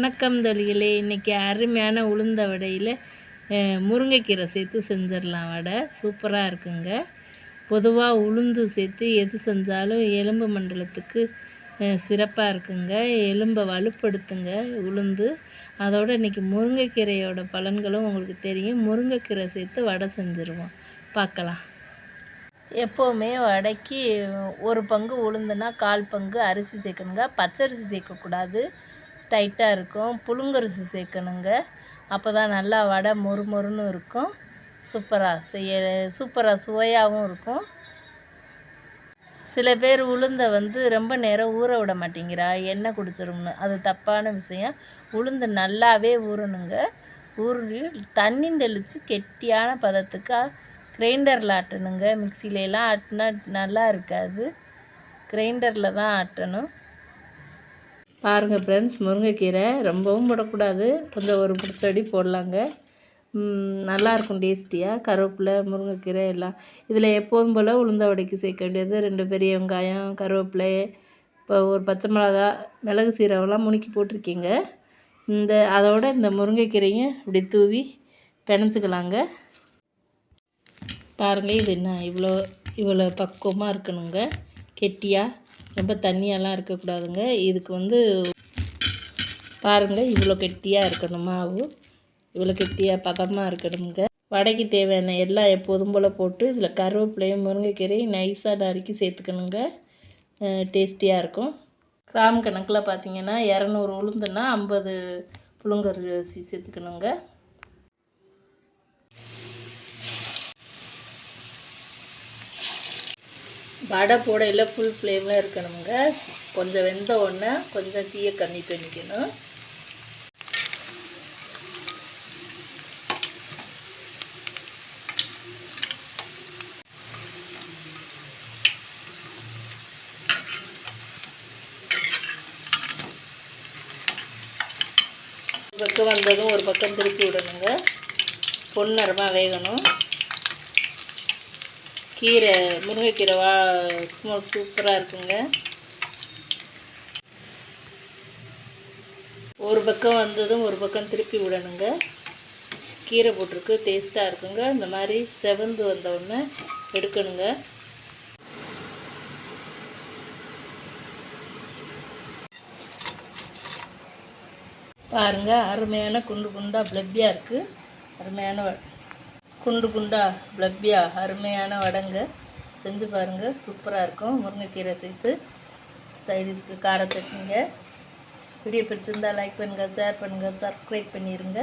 வணக்கம் தொழிகளே இன்றைக்கி அருமையான உளுந்த வடையில் முருங்கைக்கீரை சேர்த்து செஞ்சிடலாம் வடை. சூப்பராக இருக்குங்க. பொதுவாக உளுந்து சேர்த்து எது செஞ்சாலும் எலும்பு மண்டலத்துக்கு சிறப்பாக இருக்குங்க. எலும்பை வலுப்படுத்துங்க உளுந்து. அதோட இன்றைக்கி முருங்கைக்கீரையோட பலன்களும் உங்களுக்கு தெரியும். முருங்கைக்கீரை சேர்த்து வடை செஞ்சுருவோம். பார்க்கலாம். எப்போவுமே வடைக்கு ஒரு பங்கு உளுந்துனா கால் பங்கு அரிசி சேர்க்கணுங்க. பச்சரிசி சேர்க்கக்கூடாது. டைட்டாக இருக்கும். புழுங்கரிசி சேர்க்கணுங்க. அப்போ தான் நல்லா வடை மொறு மொறுன்னு இருக்கும். சூப்பராக செய்ய சூப்பராக சுவையாகவும் இருக்கும். சில பேர் உளுந்தை வந்து ரொம்ப நேரம் ஊற விட மாட்டேங்கிறா. எண்ணெய் குடிச்சிரும்னு. அது தப்பான விஷயம். உளுந்து நல்லாவே ஊறணுங்க. ஊறி தண்ணி தெளித்து கெட்டியான பதத்துக்கு கிரைண்டரில் ஆட்டணுங்க. மிக்சிலெலாம் ஆட்டினா நல்லா இருக்காது. கிரைண்டரில் தான் ஆட்டணும். பாருங்கள் ஃப்ரெண்ட்ஸ் முருங்கைக்கீரை ரொம்பவும் போடக்கூடாது. கொஞ்சம் ஒரு பிடிச்சடி போடலாங்க. நல்லாயிருக்கும் டேஸ்டியாக கருவேப்பிலை முருங்கைக்கீரை எல்லாம். இதில் எப்போதும் போல் உளுந்த வடைக்கு சேர்க்க வேண்டியது ரெண்டு பெரிய வெங்காயம் கருவேப்பிலை இப்போ ஒரு பச்சை மிளகா மிளகு சீரகம்லாம் முணுக்கி போட்டிருக்கீங்க. இந்த அதோட இந்த முருங்கைக்கீரையும் இப்படி தூவி பிணைச்சிக்கலாங்க பாருங்கள் இது என்ன இவ்வளோ இவ்வளோ பக்குவமாக இருக்கணுங்க. கெட்டியாக ரொம்ப தண்ணியெல்லாம் இருக்கக்கூடாதுங்க. இதுக்கு வந்து பாருங்கள் இவ்வளோ கெட்டியாக இருக்கணும் மாவு இவ்வளோ கெட்டியாக பதமாக இருக்கணுங்க வடைக்கு தேவையான எல்லாம் எப்போதும் போல் போட்டு இதில் கருவேப்பிலையும் முருங்கைக்கீரையும் நைஸாக நறுக்கி சேர்த்துக்கணுங்க. டேஸ்டியாக இருக்கும். கிராம் கணக்கில் பார்த்தீங்கன்னா இரநூறு உளுந்துன்னா ஐம்பது புழுங்கரிசி சேர்த்துக்கணுங்க. வடை போடையில் ஃபுல் ஃப்ளேமில் இருக்கணுங்க. கொஞ்சம் வெந்த உடனே கொஞ்சம் தீயை கம்மி பண்ணிக்கணும். பக்கம் வந்ததும் ஒரு பக்கம் திருப்பி விடணுங்க. பொன்னரமாக வேகணும். கீரை முருங்கைக்கீரை வா ஸ்மெல் சூப்பராக இருக்குங்க. ஒரு பக்கம் வந்ததும் ஒரு பக்கம் திருப்பி விடணுங்க. கீரை போட்டிருக்கு டேஸ்ட்டாக இருக்குங்க. இந்த மாதிரி செவந்து வந்தவுடனே எடுக்கணுங்க. பாருங்கள் அருமையான குண்டு குண்டாக ப்ளப்பியாக இருக்குது அருமையான குண்டு குண்டா ப்ளப்பியா அருமையான வடங்க. செஞ்சு பாருங்கள் சூப்பராக இருக்கும். முருங்கைக்கீரை சேர்த்து சைடிஷ்க்கு கார சட்னிங்க வீடியோ பிடிச்சிருந்தால் லைக் பண்ணுங்கள் ஷேர் பண்ணுங்கள் சப்ஸ்கிரைப் பண்ணிடுங்க